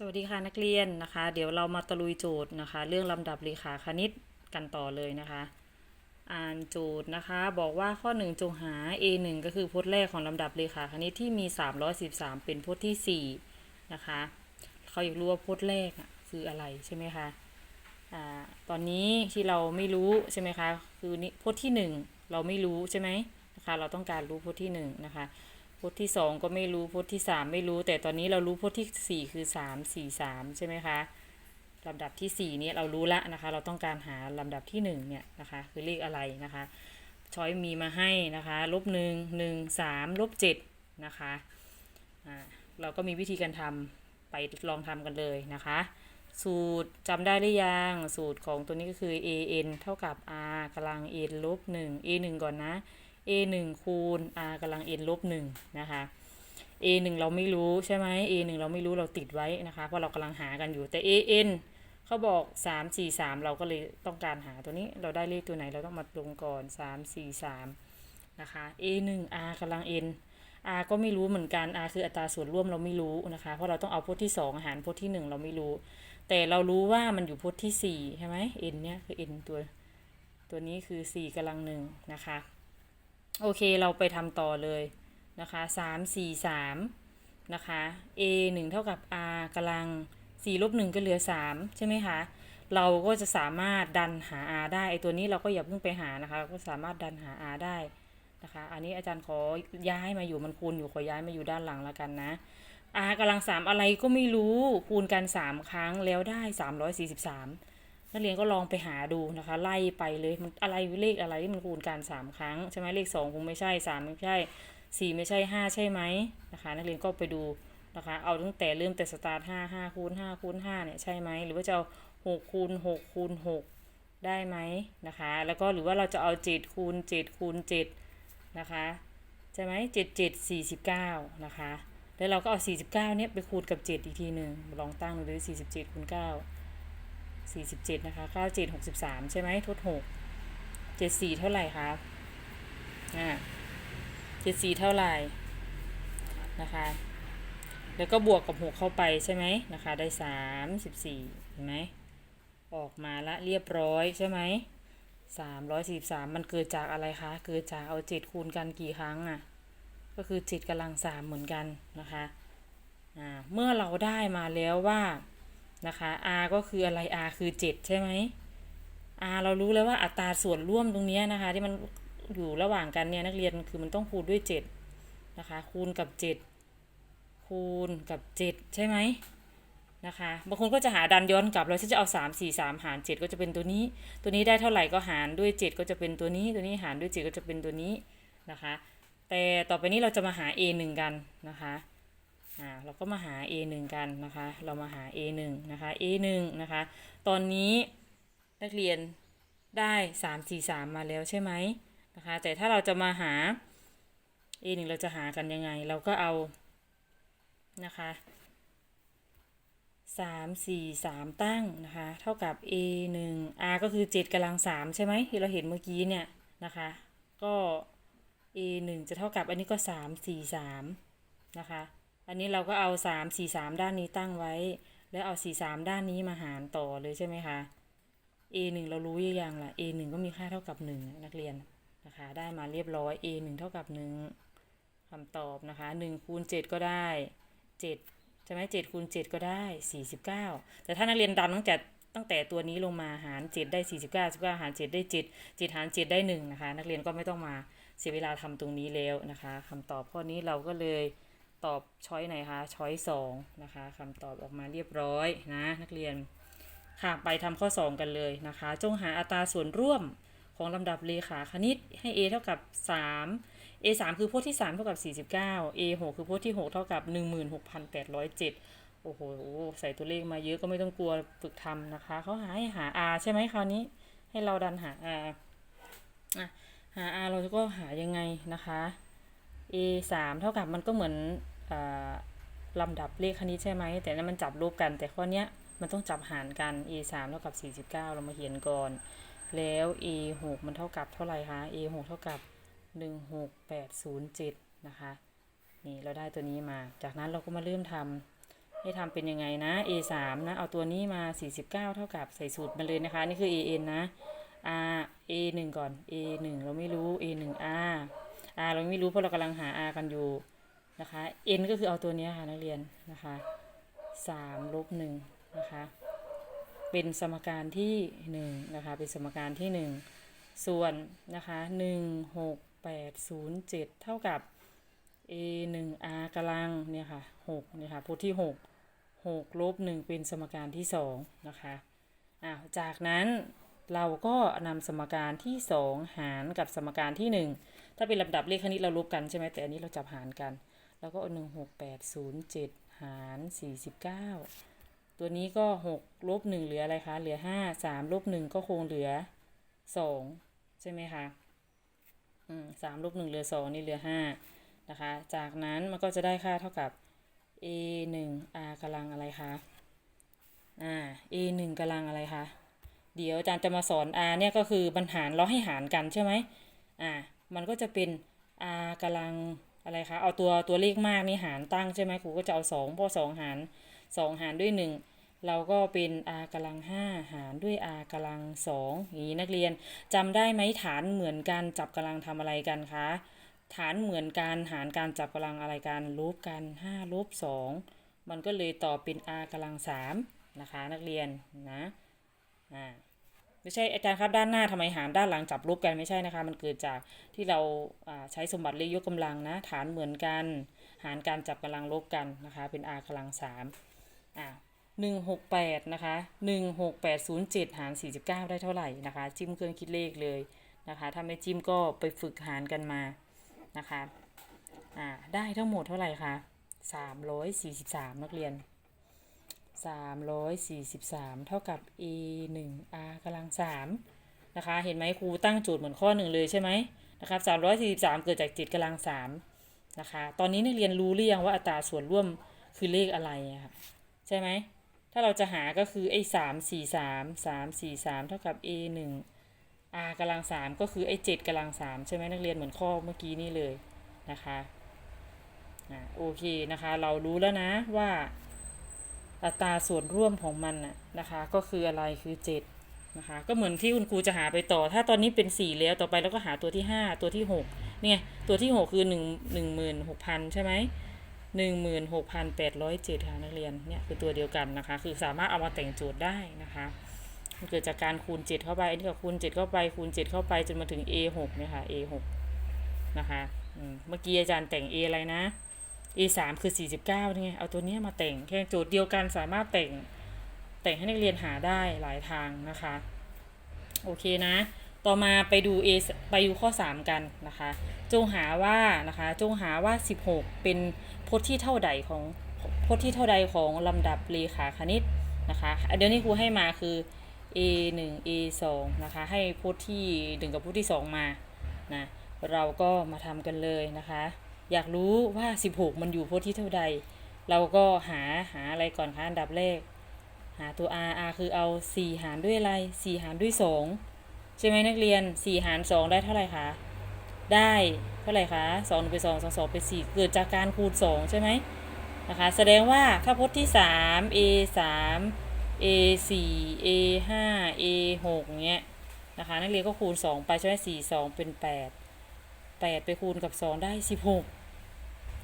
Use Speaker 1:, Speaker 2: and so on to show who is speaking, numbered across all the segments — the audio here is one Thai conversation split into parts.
Speaker 1: สวัสดีค่ะนักเรียนนะคะ เดี๋ยวเรามาตะลุยโจทย์นะคะ เรื่องลำดับเรขาคณิตกันต่อเลยนะคะ อ่านโจทย์นะคะ บอกว่าข้อ 1 จงหา a 1ก็คือพจน์แรกของลำดับเรขาคณิตที่มี 313 เป็นพจน์ที่ 4 นะคะเขาอยากรู้ว่าพจน์แรกคืออะไรใช่ไหมคะอ่าตอนนี้ที่เราไม่รู้ใช่ไหมคะคือนี่พจน์ที่ 1 เราไม่รู้ใช่ไหมนะคะ เราต้องการรู้พจน์ที่1นะคะ พจน์ที่สองก็ไม่รู้พจน์ที่สามไม่รู้ แต่ตอนนี้เรารู้พจน์ที่สี่คือสามสี่สามใช่ไหมคะลำดับที่สี่เนี่ยเรารู้ละนะคะ เราต้องการหาลำดับที่หนึ่งเนี่ยนะคะ คือเลขอะไรนะคะช้อยมีมาให้นะคะลบหนึ่งหนึ่งสามลบเจ็ดนะคะอ่าเราก็มีวิธีการทำไปลองทำกันเลยนะคะ สูตรจำได้หรือยัง สูตรของตัวนี้ก็คือ a n เท่ากับ r กำลัง n ลบ1 a 1ก่อนนะ a 1คูณ r กำลัง n ลบ1นะคะ a 1เราไม่รู้ใช่ไหม a 1เราไม่รู้เราติดไว้นะคะ เพราะเรากำลังหากันอยู่แต่ a n เขาบอก 3 4 3 เราก็เลยต้องการหาตัวนี้เราได้เลขตัวไหนเราต้องมาลงก่อน 3 4 3 นะคะ a 1 r กำลัง n r ก็ไม่รู้เหมือนกัน r คืออัตราส่วนร่วมเราไม่รู้นะคะ เพราะเราต้องเอาพจน์ที่ 2 หารพจน์ที่ 1 เราไม่รู้ แต่เรารู้ว่ามันอยู่พจน์ที่4ใช่ไหม n เนี่ยคือ n ตัว ตัวนี้คือ 4กำลังหนึ่งนะคะ โอเคเราไปทำต่อเลยนะคะสสามี่สามนะคะ a 1 เท่ากับ r กำลัง4ลบ1ก็เหลือ 3 ใช่ไหมคะ เราก็จะสามารถดันหา r ได้ไอตัวนี้เราก็อย่าเพิ่งไปหานะคะก็สามารถดันหา r ได้นะคะ อันนี้อาจารย์ขอย้ายมาอยู่มันคูณอยู่ขอย้ายมาอยู่ด้านหลังแล้วกันนะ r กำลัง3อะไรก็ไม่รู้คูณกัน 3 ครั้งแล้วได้ 343 นักเรียนก็ลองไปหาดูนะคะ ไล่ไปเลยมันอะไรเลขอะไรที่มันคูณกันสามครั้งใช่ไหมเลขสองคงไม่ใช่สามไม่ใช่สี่ไม่ใช่ห้าใช่ไหมนะคะ นักเรียนก็ไปดูนะคะ เอาตั้งแต่เริ่มแต่สตาร์ทห้าห้าคูณห้าคูณห้าเนี่ยใช่ไหมหรือว่าจะเอาหกคูณหกคูณหกได้ไหมนะคะ แล้วก็หรือว่าเราจะเอาเจ็ดคูณเจ็ดคูณเจ็ดนะคะใช่ไหมเจ็ดเจ็ดสี่สิบเก้านะคะแล้วเราก็เอาสี่สิบเก้าเนี่ยไปคูณกับเจ็ดอีกทีหนึ่งลองตั้งดูดิสี่สิบเจ็ดคูณเก้า สี่สิบเจ็ดนะคะเก้าเจ็ดหกสิบสามใช่ไหมทดหกเจ็ดสี่เท่าไหร่ครับอ่าเจ็ดสี่เท่าไหร่นะคะ แล้วก็บวกกับหกเข้าไปใช่ไหมนะคะ ได้สามสิบสี่เห็นไหมออกมาละเรียบร้อยใช่ไหมสามร้อยสี่สามมันเกิดจากอะไรคะ เกิดจากเอาเจ็ดคูณกันกี่ครั้งอะ ก็คือเจ็ดกำลังสามเหมือนกันนะคะ อ่า เมื่อเราได้มาแล้วว่า นะคะ r ก็คืออะไร r คือ 7 ใช่ไหม r เรารู้แล้วว่าอัตราส่วนร่วมตรงนี้นะคะ ที่มันอยู่ระหว่างกันเนี่ยนักเรียนคือมันต้องคูณด้วย 7 นะคะ คูณกับ 7 คูณกับ 7 ใช่ไหมนะคะบางคนก็จะหาดันย้อนกลับแล้วฉันจะเอา 3 4 3 หาร 7 ก็จะเป็นตัวนี้ ตัวนี้ได้เท่าไหร่ก็หารด้วย 7 ก็จะเป็นตัวนี้ ตัวนี้หารด้วย 7 ก็จะเป็นตัวนี้นะคะ แต่ต่อไปนี้เราจะมาหา a 1กันนะคะ อ่าเราก็มาหา a 1 กันนะคะ เรามาหา a 1 นะคะ a 1 นะคะ ตอนนี้นักเรียนได้ 3 4 3 มาแล้วใช่ไหมนะคะ แต่ถ้าเราจะมาหา a 1 เราจะหากันยังไง เราก็เอานะคะ3 4 3ตั้งนะคะ เท่ากับ a 1 r ก็คือ 7กำลัง3ใช่ไหมที่เราเห็นเมื่อกี้เนี่ยนะคะ ก็ a 1จะเท่ากับอันนี้ก็ 3 4 3 นะคะ อันนี้เราก็เอาสามสี่สามด้านนี้ตั้งไว้ แล้วเอาสี่สามด้านนี้มาหารต่อเลยใช่ไหมคะ a หนึ่งเรารู้ยังล่ะ a หนึ่งก็มีค่าเท่ากับหนึ่งนักเรียนนะคะ ได้มาเรียบร้อย a หนึ่งเท่ากับหนึ่งคำตอบนะคะหนึ่งคูณเจ็ดก็ได้เจ็ดใช่ไหมเจ็ดคูณเจ็ดก็ได้สี่สิบเก้าแต่ถ้านักเรียนดันตั้งแต่ตั้งแต่ตัวนี้ลงมาหารเจ็ดได้สี่สิบเก้าสิบเก้าหารเจ็ดได้เจ็ดเจ็ดหารเจ็ดได้หนึ่งนะคะ นักเรียนก็ไม่ต้องมาเสียเวลาทำตรงนี้แล้วนะคะคำตอบข้อนี้เราก็เลย ตอบช้อยไหนคะช้อยสองนะคะคำตอบออกมาเรียบร้อยนะนักเรียนค่ะไปทำข้อ 2 กันเลยนะคะ จงหาอัตราส่วนร่วมของลำดับเลขาคณิตให้ a เท่ากับ 3 a 3คือพจน์ที่ 3 เท่ากับ 49 a 6คือพจน์ที่ 6 เท่ากับ 16,807 โอ้โห ใส่ตัวเลขมาเยอะก็ไม่ต้องกลัวฝึกทำนะคะ เขาหาให้หา r ใช่ไหมคราวนี้ ให้เราดันหา r อะหา r เราก็หายังไงนะคะ a 3เท่ากับมันก็เหมือน ลำดับเลขคณิตใช่ไหม แต่นั้นมันจับรูปกัน แต่ข้อเนี้ยมันต้องจับหารกัน a 3เท่ากับ 49 เรามาเขียนก่อน แล้ว a 6มันเท่ากับเท่าไหร่คะ a 6เท่ากับ 16807 นะคะ นี่เราได้ตัวนี้มา จากนั้นเราก็มาเริ่มทำให้ทำเป็นยังไงนะ a 3นะ เอาตัวนี้มา 49 เท่ากับใส่สูตรมาเลยนะคะ นี่คือ a n นะ r a 1ก่อน a 1เราไม่รู้ a 1 r r เราไม่รู้เพราะเรากำลังหา r กันอยู่ นะคะ n ก็คือเอาตัวนี้ค่ะนักเรียนนะคะ3ลบ1นะคะเป็นสมการที่1นะคะเป็นสมการที่ 1 ส่วนนะคะ1 6 8 0 7 เท่ากับ a 1 r กำลังเนี่ยค่ะ6เนี่ยค่ะพจน์ที่ 6 6ลบ1เป็นสมการที่2นะคะอ่าจากนั้นเราก็นำสมการที่ 2 หารกับสมการที่ 1 ถ้าเป็นลำดับเลขคณิตเราลบกันใช่ไหมแต่อันนี้เราจับหารกัน แล้วก็เอา1 6 8 0 7หาร49ตัวนี้ก็6ลบ1เหลืออะไรคะ เหลือ5 3ลบ1ก็คงเหลือ2ใช่ไหมคะ อืม3ลบ1เหลือ2นี่เหลือ5นะคะ จากนั้นมันก็จะได้ค่าเท่ากับ a 1 r กำลังอะไรคะ อ่า a 1กำลังอะไรคะ เดี๋ยวอาจารย์จะมาสอน r เนี่ยก็คือมันหารเราให้หารกันใช่ไหมอ่า มันก็จะเป็น r กำลัง อะไรคะ เอาตัวตัวเลขมากนี่หารตั้งใช่ไหมครูก็จะเอา2เพราะ2หาร2หารด้วย1เราก็เป็น r กำลัง 5 หารด้วย r กำลัง2อย่างนี้นักเรียนจำได้ไหมฐานเหมือนกันจับกำลังทำอะไรกันคะ ฐานเหมือนกันหารการจับกำลังอะไรกันลบกัน5ลบ2มันก็เลยต่อเป็น r กำลัง3นะคะนักเรียนนะอ่า ไม่ใช่อาจารย์ครับด้านหน้าทำไมหารด้านหลังจับลบกันไม่ใช่นะคะ มันเกิดจากที่เราใช้สมบัติเลขยกกำลังนะ ฐานเหมือนกัน หารการจับกำลังลบกันนะคะ เป็น r กำลัง3อ่า168นะคะ16807หกแปดศูนย์เจ็ดหาร49ได้เท่าไหร่นะคะ จิ้มเครื่องคิดเลขเลยนะคะ ถ้าไม่จิ้มก็ไปฝึกหารกันมานะคะอ่าได้ทั้งหมดเท่าไหร่คะสามร้อยสี่สิบสามนักเรียน สามร้อยสี่สิบสามเท่ากับ a หนึ่ง r กำลังสามนะคะ เห็นไหมครูตั้งโจทย์เหมือนข้อหนึ่งเลยใช่ไหมนะครับสามร้อยสี่สิบสามเกิดจากเจ็ดกำลังสามนะคะ ตอนนี้นักเรียนรู้หรือยังว่าอัตราส่วนร่วมคือเลขอะไรอะค่ะใช่ไหม ถ้าเราจะหาก็คือไอ้สามสี่สามสามสี่สามเท่ากับ a หนึ่ง r กำลังสามก็คือไอ้เจ็ดกำลังสามใช่ไหมนักเรียนเหมือนข้อเมื่อกี้นี่เลยนะคะโอเคนะคะ เรารู้แล้วนะว่า อัตราส่วนร่วมของมันน่ะนะคะ ก็คืออะไรคือเจ็ดนะคะ ก็เหมือนที่คุณครูจะหาไปต่อ ถ้าตอนนี้เป็นสี่แล้วต่อไปเราก็หาตัวที่ห้าตัวที่หกเนี่ยตัวที่หกคือหนึ่งหนึ่งหมื่นหกพันใช่ไหมหนึ่งหมื่นหกพันแปดร้อยเจ็ดค่ะนักเรียนเนี่ยคือตัวเดียวกันนะคะ คือสามารถเอามาแต่งโจทย์ได้นะคะมันเกิดจากการคูณ 7 เข้าไปอันนี้ก็คูณ 7 เข้าไปคูณ 7 เข้าไปจนมาถึง a 6เนี่ยค่ะ a 6นะคะเมื่อกี้อาจารย์แต่ง a อะไรนะ a 3คือ49นี่ไงเอาตัวนี้มาแต่งแค่โจทย์เดียวกันสามารถแต่งแต่งให้นักเรียนหาได้หลายทางนะคะ โอเคนะ ต่อมาไปดู a ไปดูข้อ 3 กันนะคะ จงหาว่านะคะ จงหาว่า 16 เป็นพจน์ที่เท่าใดของพจน์ที่เท่าใดของลำดับเรขาคณิตนะคะเดี๋ยวนี้ครูให้มาคือ a 1 a 2นะคะ ให้พจน์ที่ 1 กับพจน์ที่ 2 มานะเราก็มาทำกันเลยนะคะ อยากรู้ว่า 16 มันอยู่พจน์ที่เท่าใด เราก็หาหาอะไรก่อนคะอันดับแรก หาตัว r r คือเอา 4 หารด้วยอะไร 4 หารด้วย 2 ใช่ไหมนักเรียน 4 หาร 2 ได้เท่าไหร่คะ ได้เท่าไหร่คะ2 1เป็น2 2 2เป็น4เกิดจากการคูณ 2 ใช่ไหมนะคะ แสดงว่าถ้าพจน์ที่ 3 a 3 a 4 a 5 a 6เงี้ยนะคะ นักเรียนก็คูณ 2 ไปใช่ไหม4 2 เป็น 8 8 ไปคูณกับ 2 ได้ 16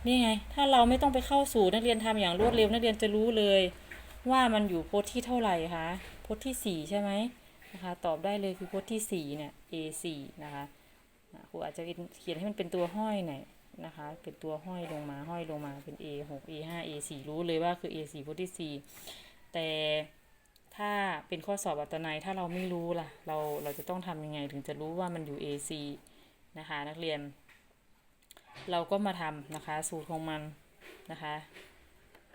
Speaker 1: นี่ไง ถ้าเราไม่ต้องไปเข้าสู่นักเรียนทำอย่างรวดเร็วนักเรียนจะรู้เลย ว่ามันอยู่โพจน์ที่เท่าไหร่คะโพจน์ที่ใช่ไหมนะคะ ตอบได้เลยคือโพจน์ที่เนี่ย a 4 นะคะครูอาจจะเขียนให้มันเป็นตัวห้อยหน่อยนะคะ เป็นตัวห้อยลงมาห้อยลงมาเป็น a 6 a 5 a 4 รู้เลยว่าคือ a 4พจน์ที่4แต่ถ้าเป็นข้อสอบอัตนัยถ้าเราไม่รู้ล่ะ เราเราจะต้องทำยังไงถึงจะรู้ว่ามันอยู่ AC นะคะ นักเรียน เราก็มาทำนะคะ สูตรของมันนะคะ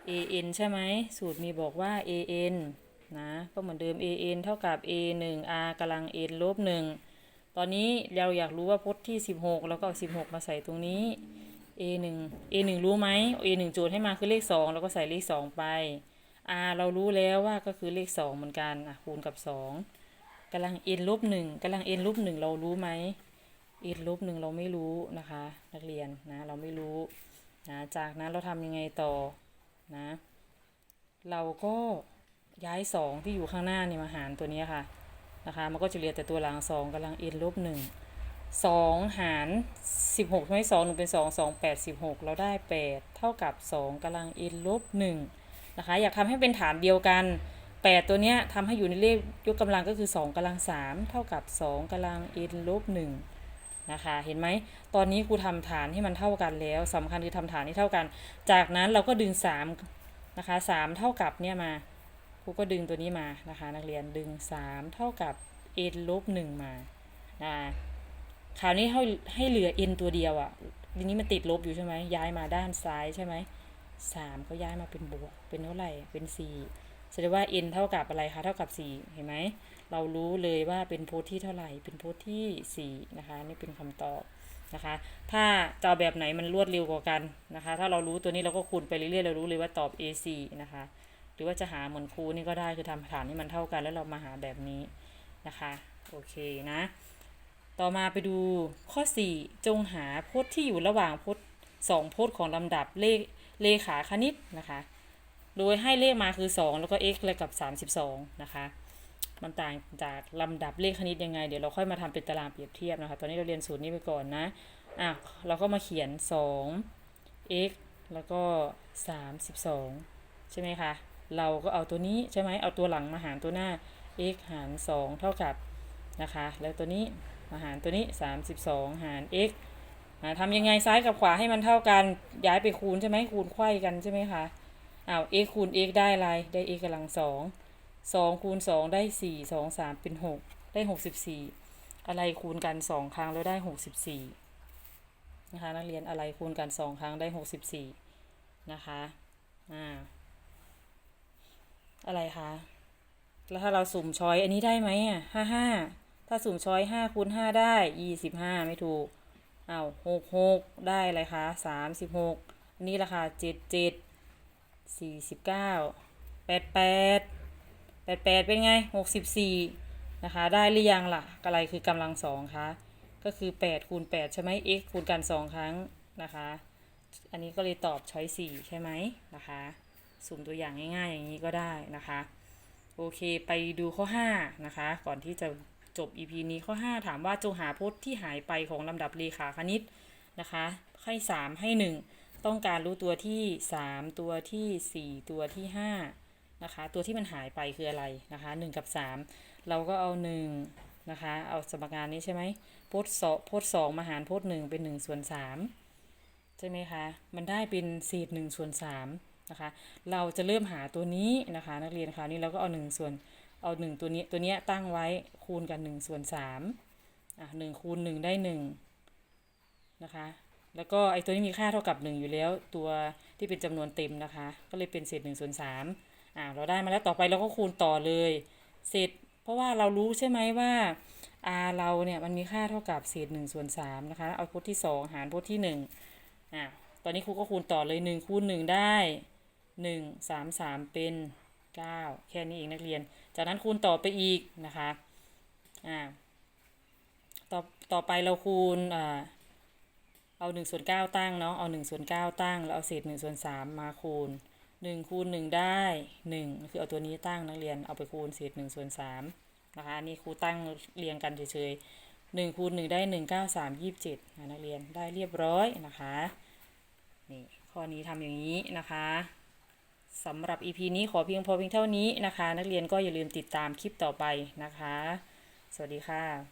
Speaker 1: AN ใช่ไหมสูตรมีบอกว่า AN นะก็เหมือนเดิม AN เท่ากับ A 1 R กำลัง n ลบ1ตอนนี้เราอยากรู้ว่าพจน์ที่ 16 แล้วก็เอา16 มาใส่ตรงนี้ A 1 A 1รู้ไหม A 1โจทย์ให้มาคือเลข 2 แล้วก็ใส่เลข 2 ไป r เรารู้แล้วว่าก็คือเลข 2 เหมือนกันอะคูณกับ 2กำลัง n ลบ1กำลัง n ลบ1เรารู้ไหม n ลบ1เราไม่รู้นะคะ นักเรียนนะเราไม่รู้นะจากนั้นเราทำยังไงต่อนะเราก็ย้ายสองที่อยู่ข้างหน้านี่มาหารตัวนี้ค่ะนะคะมันก็จะเหลือแต่ตัวหลังสองกำลัง n ลบหนึ่งสองหารสิบหกใช่ไหมสองหนึ่งเป็นสองสองแปดสิบหกเราได้แปดเท่ากับสองกำลัง n ลบหนึ่งนะคะอยากทำให้เป็นฐานเดียวกันแปดตัวเนี้ยทำให้อยู่ในเลขยกกำลังก็คือสองกำลังสามเท่ากับสองกำลัง n ลบหนึ่ง นะคะ เห็นไหมตอนนี้ครูทำฐานให้มันเท่ากันแล้วสำคัญคือทำฐานให้เท่ากัน จากนั้นเราก็ดึงสามนะคะสามเท่ากับเนี่ยมาครูก็ดึงตัวนี้มานะคะ นักเรียนดึง 3 เท่ากับ n ลบ1มานะคราวนี้ให้ให้เหลือ n ตัวเดียวอะ่ะทีนี้มันติดลบอยู่ใช่ไหมย้ายมาด้านซ้ายใช่ไหมสามก็ย้ายมาเป็นบวก เป็นเท่าไหร่ เป็น4แสดงว่า n เท่ากับอะไรคะ เท่ากับ4เห็นไหม เรารู้เลยว่าเป็นโพจน์ที่เท่าไหร่ เป็นโพจน์ที่ 4 นะคะ นี่เป็นคำตอบนะคะ ถ้าจะเอาแบบไหนมันรวดเร็วกว่ากันนะคะ ถ้าเรารู้ตัวนี้เราก็คูณไปเรื่อยๆ เรารู้เลยว่าตอบ a4 นะคะ หรือว่าจะหาเหมือนครูนี่ก็ได้คือทำฐานให้มันเท่ากันแล้วเรามาหาแบบนี้นะคะ โอเคนะ ต่อมาไปดูข้อ 4 จงหาพจน์ที่อยู่ระหว่างพจน์สองพจน์ของลำดับเลขเลขาคณิตนะคะ โดยให้เลขมาคือ 2 แล้วก็ x เลยกับ 32 นะคะ มันต่างจากลำดับเลขคณิตยังไง เดี๋ยวเราค่อยมาทำเป็นตารางเปรียบเทียบนะคะ ตอนนี้เราเรียนสูตรนี้ไปก่อนนะ อะ เราก็มาเขียน 2 x แล้วก็ 32 ใช่ไหมคะ เราก็เอาตัวนี้ใช่ไหมเอาตัวหลังมาหารตัวหน้า x หาร 2 เท่ากับนะคะ แล้วตัวนี้มาหารตัวนี้ 32 หาร x อ่าทำยังไงซ้ายกับขวาให้มันเท่ากัน ย้ายไปคูณใช่ไหมคูณไขว้กันใช่ไหมคะอ้าว x คูณ x ได้อะไร ได้ x กำลังสอง สองคูณสองได้สี่สองสามเป็นหกได้หกสิบสี่อะไรคูณกันสองครั้งแล้วได้หกสิบสี่นะคะนักเรียนอะไรคูณกันสองครั้งได้หกสิบสี่นะคะอ่าอะไรคะแล้วถ้าเราสุ่มช้อยอันนี้ได้ไหมอะห้าห้าถ้าสุ่มช้อยห้าคูณห้าได้ยี่สิบห้าไม่ถูกอ้าวหกหกได้อะไรคะสามสิบหกอันนี้ราคาเจ็ดเจ็ดสี่สิบเก้าแปดแปด แปดแปดเป็นไงหกสิบสี่นะคะ ได้หรือยังล่ะอะไรคือกำลังสองคะก็คือแปดคูณแปดใช่ไหม x คูณกันสองครั้งนะคะ อันนี้ก็เลยตอบช้อยสี่ใช่ไหมนะคะ สุ่มตัวอย่างง่ายๆ อย่างนี้ก็ได้นะคะ โอเคไปดูข้อ5นะคะ ก่อนที่จะจบ EP นี้ข้อ 5 ถามว่าจงหาพจน์ที่หายไปของลำดับเรขาคณิตนะคะให้3ให้ 1 ต้องการรู้ตัวที่ 3 ตัวที่ 4 ตัวที่ 5 นะคะ ตัวที่มันหายไปคืออะไรนะคะ1กับ 3 เราก็เอา1นะคะ เอาสมการนี้ใช่ไหมพจน์สองพจน์สองมาหารพจน์หนึ่งเป็น1ส่วน3ใช่ไหมคะ มันได้เป็นเศษ1ส่วน3นะคะ เราจะเริ่มหาตัวนี้นะคะ นักเรียนคราวนี้เราก็เอา1ส่วนเอา1ตัวนี้ตัวนี้ตั้งไว้คูณกัน1ส่วน3อะ1คูณ1ได้1นะคะแล้วก็ไอ้ตัวนี้มีค่าเท่ากับ 1 อยู่แล้ว ตัวที่เป็นจำนวนเต็มนะคะ ก็เลยเป็นเศษ1ส่วน3 อะเราได้มาแล้วต่อไปเราก็คูณต่อเลยเศษเพราะว่าเรารู้ใช่ไหมว่า r เราเนี่ยมันมีค่าเท่ากับเศษ1ส่วน3นะคะเอาพจน์ที่ 2 หารพจน์ที่1อะตอนนี้ครูก็คูณต่อเลย 1 คูณ 1 ได้หนึ่งสามสามเป็นเก้าแค่นี้เองนักเรียน จากนั้นคูณต่อไปอีกนะคะอ่าต่อต่อไปเราคูณอ่าเอาหนึ่งส่วนเก้าตั้งเนาะเอาหนึ่งส่วนเก้าตั้ง แล้วเอาเศษหนึ่งส่วนสามมาคูณ หนึ่งคูณหนึ่งได้หนึ่งคือเอาตัวนี้ตั้งนักเรียนเอาไปคูณเศษหนึ่งส่วนสามนะคะอันนี่ครูตั้งเรียงกันเฉยๆหนึ่งคูณหนึ่งได้หนึ่งเก้าสามยี่สิบเจ็ดนักเรียนได้เรียบร้อยนะคะนี่ข้อนี้ทำอย่างนี้นะคะสำหรับ EP นี้ขอเพียงพอเพียงเท่านี้นะคะ นักเรียนก็อย่าลืมติดตามคลิปต่อไปนะคะ สวัสดีค่ะ